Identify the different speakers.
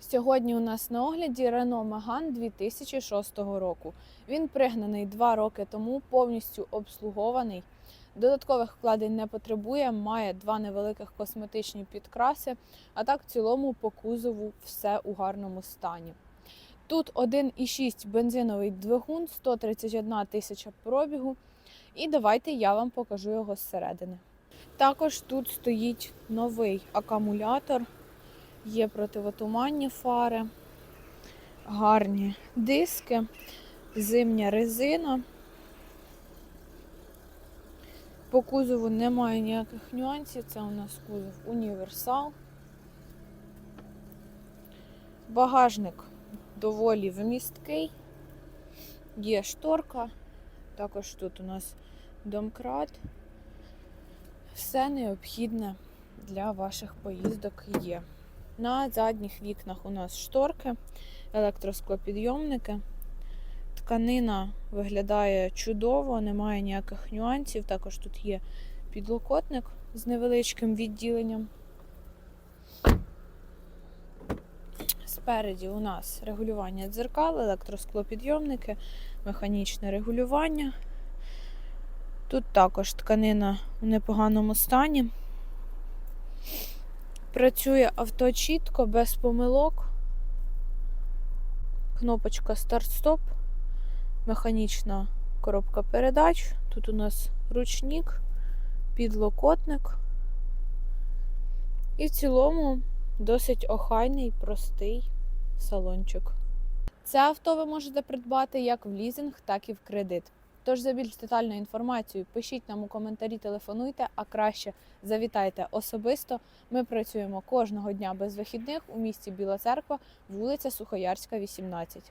Speaker 1: Сьогодні у нас на огляді Renault Megane 2006 року. Він пригнаний два роки тому, повністю обслугований. Додаткових вкладень не потребує, має два невеликих косметичні підкраси, а так в цілому по кузову все у гарному стані. Тут 1,6 бензиновий двигун, 131 тисяча пробігу. І давайте я вам покажу його зсередини. Також тут стоїть новий акумулятор, є противотуманні фари, гарні диски, зимня резина. По кузову немає ніяких нюансів. Це у нас кузов універсал. Багажник доволі вмісткий. Є шторка. Також тут у нас домкрат. Все необхідне для ваших поїздок є. На задніх вікнах у нас шторки, електросклопідйомники. Тканина виглядає чудово, немає ніяких нюансів. Також тут є підлокотник з невеличким відділенням. Спереді у нас регулювання дзеркал, електросклопідйомники, механічне регулювання. Тут також тканина в непоганому стані. Працює авто чітко, без помилок. Кнопочка старт-стоп, механічна коробка передач. Тут у нас ручник, підлокотник. І в цілому досить охайний, простий салончик. Це авто ви можете придбати як в лізинг, так і в кредит. Тож за більш детальною інформацію пишіть нам у коментарі, телефонуйте, а краще завітайте особисто. Ми працюємо кожного дня без вихідних у місті Біла Церква, вулиця Сухоярська, 18.